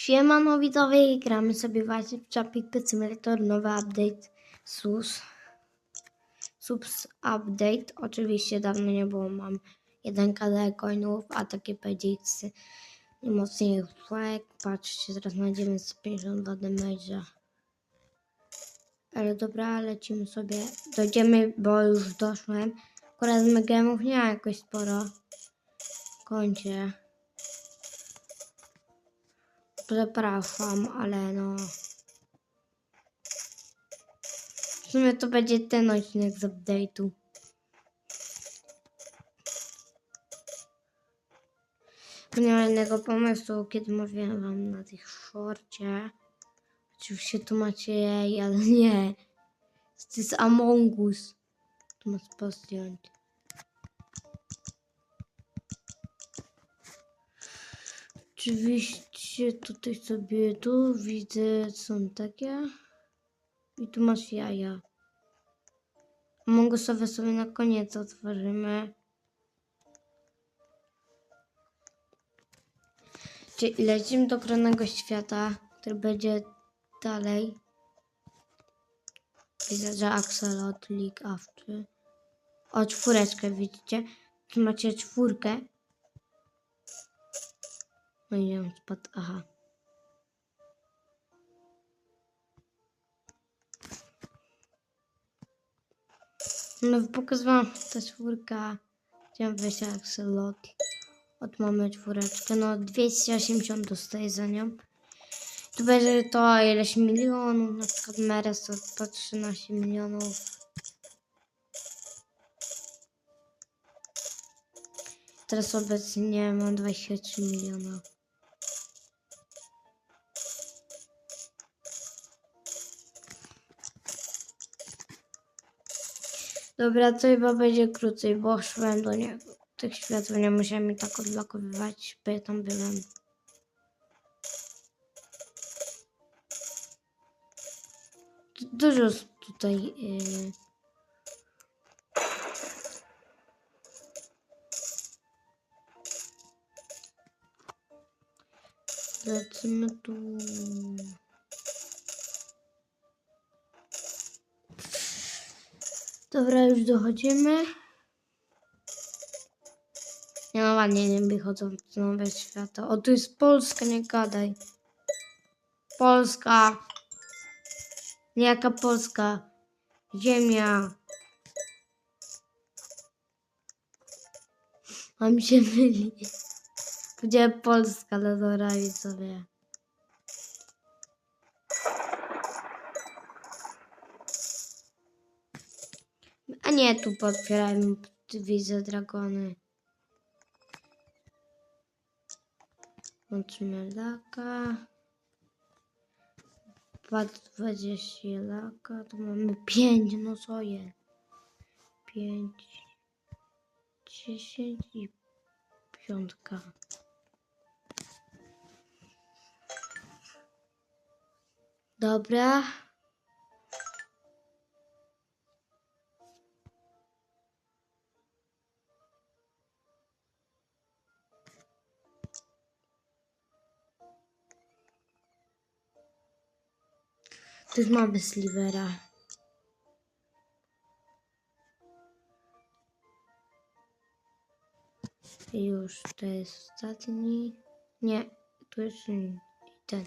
Siemano widzowie, gramy sobie właśnie w Jumping Pet Simulator, nowy update SUS. Subs update, oczywiście dawno nie było, mam 1 KD coinów, a takie PDX-y mocniej flag, patrzcie, teraz na 952 damage'a. Ale dobra, lecimy sobie, dojdziemy, bo już doszłem. Akurat z gemów nie ma jakoś sporo koncie. Przepraszam, ale no. W sumie to będzie ten odcinek z update'u. Nie mam innego pomysłu, kiedy mówiłem wam na tych szorcie. Oczywiście tu macie jej, ale nie. To jest Among Us. Tu masz pozdjąć. Oczywiście tutaj sobie tu widzę są takie i tu masz jaja. Mongosowe sobie na koniec otworzymy. Czyli lecimy do kronego świata, który będzie dalej. Widzę, że Axolot League After. O, czwóreczkę widzicie? Tu macie czwórkę. No nie wiem, spadł. Aha. No, pokazywałam ta czwórka. Chciałam wejść Axelot. Od mamy czwóreczkę. No, 280 dostaję za nią. Tu będzie to ileś milionów. Na przykład Meres to po 13 milionów. Teraz obecnie mam 23 miliona. Dobra, to chyba będzie krócej, bo szłem do niego. Tych światów nie musiałem mi tak odblokowywać, bo ja tam byłem. Du- Dużo tutaj. Yy... Lecimy tu. Dobra, już dochodzimy. Nie no ładnie nie wychodzą nowe świata. O, tu jest Polska, nie gadaj. Polska. Jaka Polska. Ziemia. A mi się myli. Powiedziałem Polska, ale dobra, sobie. Nie, tu potwierajmy, widzę dragony. Łączymy laka. 20 laka, tu mamy 5, no co jest? 5, 10 i piątka. Dobra. Tu już mamy Slivera. Już to jest ostatni. Nie, tu jest ten.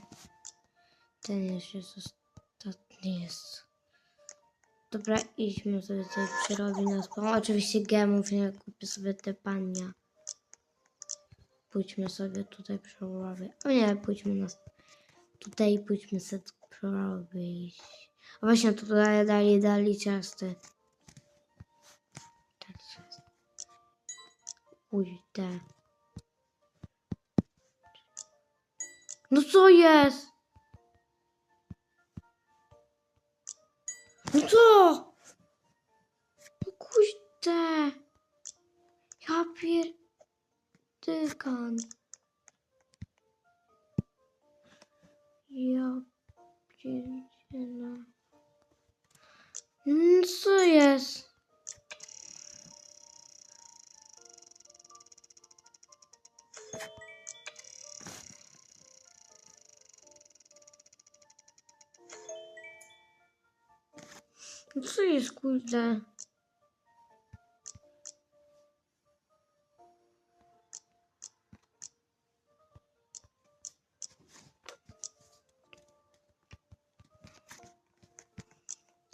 Ten już jest ostatni jest. Dobra, idźmy sobie tutaj przerobić na spawn. Oczywiście gemów nie kupię sobie te pania. Pójdźmy sobie tutaj przerobić. O nie, pójdźmy na tutaj pójdźmy sobie przerobić. A właśnie tutaj dali, dali ciasty. Tak ciasty. Ujdę. No co jest? No co? No kuźde. Ja pierdykan. Ja dziewczyna. Mm, co jest? Co jest kurde?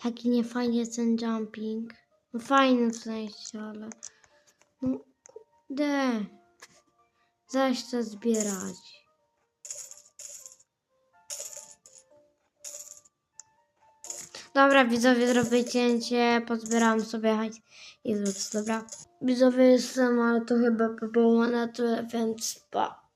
Taki niefajny ten jumping. No fajny w sensie, ale... No kurde. Zaś to zbierać. Dobra, widzowie, zrobię cięcie, pozbieram sobie hajs i wrócę, dobra? Widzowie, jestem, ale to chyba by było na tyle, więc pa.